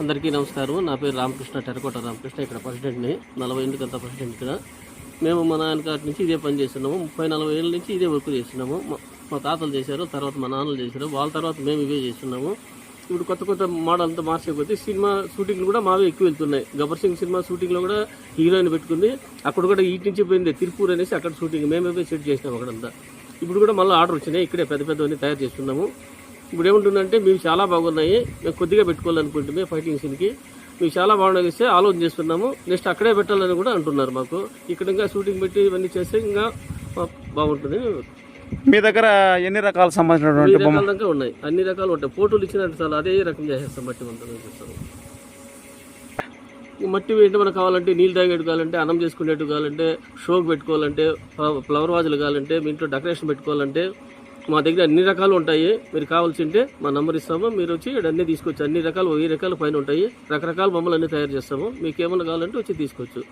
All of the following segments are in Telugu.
అందరికీ నమస్కారం. నా పేరు రామకృష్ణ టెరకోట రామకృష్ణ ఇక్కడ ప్రెసిడెంట్ని నలభై ఏళ్ళకి అంత ప్రెసిడెంట్ ఇక్కడ. మేము మా నాన్న కాటి నుంచి ఇదే పని చేస్తున్నాము. ముప్పై నలభై ఏళ్ళ నుంచి ఇదే వర్క్ చేస్తున్నాము. మా- తాతలు చేశారు తర్వాత మా నాన్నలు చేశారు. వాళ్ళ తర్వాత మేము ఇవే చేస్తున్నాము. ఇప్పుడు కొత్త కొత్త మోడల్ అంతా మార్చకపోతే సినిమా షూటింగ్లు కూడా మావే ఎక్కువ వెళ్తున్నాయి. గబ్బర్ సింగ్ సినిమా షూటింగ్లో కూడా హీరోయిన్ పెట్టుకుంది. అక్కడ కూడా ఇటు నుంచి పోయింది తిరుపూర్ అనేసి అక్కడ షూటింగ్ మేమే సెట్ చేసినాం అక్కడంతా. ఇప్పుడు కూడా మళ్ళీ ఆర్డర్ వచ్చినాయి. ఇక్కడే పెద్ద పెద్దవన్నీ తయారు చేస్తున్నాము. ఇప్పుడు ఏముంటుందంటే మేము చాలా బాగున్నాయి మేము కొద్దిగా పెట్టుకోవాలనుకుంటున్నాం ఫైటింగ్ సీన్కి. మేము చాలా బాగుండగిస్తే ఆలోచన చేస్తున్నాము. నెక్స్ట్ అక్కడే పెట్టాలని కూడా అంటున్నారు మాకు. ఇక్కడ ఇంకా షూటింగ్ పెట్టి ఇవన్నీ చేస్తే ఇంకా బాగుంటుంది. మీ దగ్గర ఎన్ని రకాల సంబంధించినటువంటి బొమ్మ? రకాల దాకా ఉన్నాయి. అన్ని రకాలు ఉంటాయి. ఫోటోలు ఇచ్చినట్టు చాలా అదే రకం చేసేస్తాం మట్టి చేస్తాము ఈ మట్టి ఏంటి మనకు కావాలంటే నీళ్ళు తాగేట్టు కావాలంటే అన్నం చేసుకునేట్టు కావాలంటే షోకి పెట్టుకోవాలంటే ఫ్లవ- ఫ్లవర్ వాజులు కావాలంటే మీ ఇంట్లో డెకరేషన్ పెట్టుకోవాలంటే మా దగ్గర అన్ని రకాలు ఉంటాయి. మీరు కావాల్సి ఉంటే మా నంబర్ ఇస్తాము. మీరు వచ్చి అన్నీ తీసుకోవచ్చు అన్ని రకాలు వెయ్యి రకాల పైన ఉంటాయి. రకరకాల బొమ్మలు అన్ని తయారు చేస్తాము. మీకు ఏమైనా కావాలంటే వచ్చి తీసుకోవచ్చు.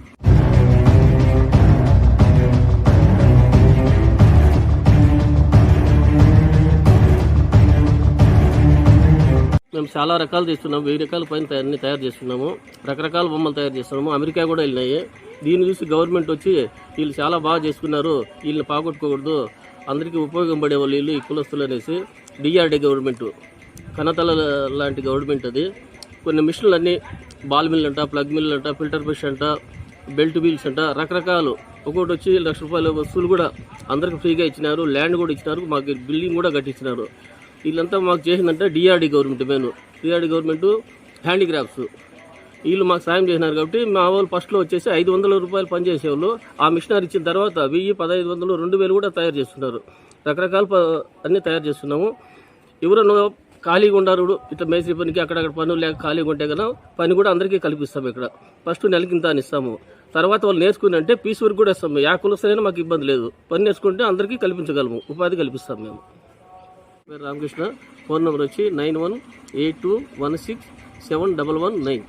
మేము చాలా రకాలు తీస్తున్నాము. వెయ్యి రకాల పైన తయారు- అన్ని తయారు చేస్తున్నాము. రకరకాల బొమ్మలు తయారు చేస్తున్నాము. అమెరికా కూడా వెళ్ళినాయి. దీన్ని చూసి గవర్నమెంట్ వచ్చి వీళ్ళు చాలా బాగా చేసుకున్నారు. వీళ్ళని పాగొట్టుకోకూడదు. అందరికీ ఉపయోగపడే వాళ్ళు వీళ్ళు ఈ కులస్తులు అనేసి డిఆర్డీ గవర్నమెంట్ కనతల లాంటి గవర్నమెంట్ అది. కొన్ని మిషన్లు అన్నీ బాల్ మిల్ అంట ప్లగ్ మిల్ అంట ఫిల్టర్ బ్రష్ అంట బెల్ట్ మిల్స్ అంట రకరకాలు. ఒక్కొక్కటి వచ్చి లక్ష రూపాయల వస్తువులు కూడా అందరికి ఫ్రీగా ఇచ్చినారు ల్యాండ్ కూడా ఇచ్చినారు మాకు బిల్డింగ్ కూడా కట్టించినారు. వీళ్ళంతా మాకు చేసిందంటే DRD government main DRD government handicrafts. వీళ్ళు మాకు సాయం చేసినారు కాబట్టి మా వాళ్ళు ఫస్ట్లో వచ్చేసి ఐదు వందల రూపాయలు పనిచేసేవాళ్ళు. ఆ మిషనరీ ఇచ్చిన తర్వాత వెయ్యి పదహైదు వందలు రెండు వేలు కూడా తయారు చేస్తున్నారు. రకరకాల ప- అన్నీ తయారు చేస్తున్నాము. ఎవరన్నా ఖాళీగా ఉండారు ఇట్లా మేస్త్రి పనికి అక్కడక్కడ పనులు లేక ఖాళీగా ఉంటే కదా పని కూడా అందరికీ కల్పిస్తాము ఇక్కడ. ఫస్ట్ నెలకి ఇంత అని ఇస్తాము. తర్వాత వాళ్ళు నేర్చుకుని అంటే పీస్ వర్క్ కూడా ఇస్తాము యా కులసైనా మాకు ఇబ్బంది లేదు. పని నేర్చుకుంటే అందరికీ కల్పించగలము. ఉపాధి కల్పిస్తాం మేము. పేరు రామకృష్ణ. ఫోన్ నెంబర్ వచ్చి nine one eight two one six seven double one nine.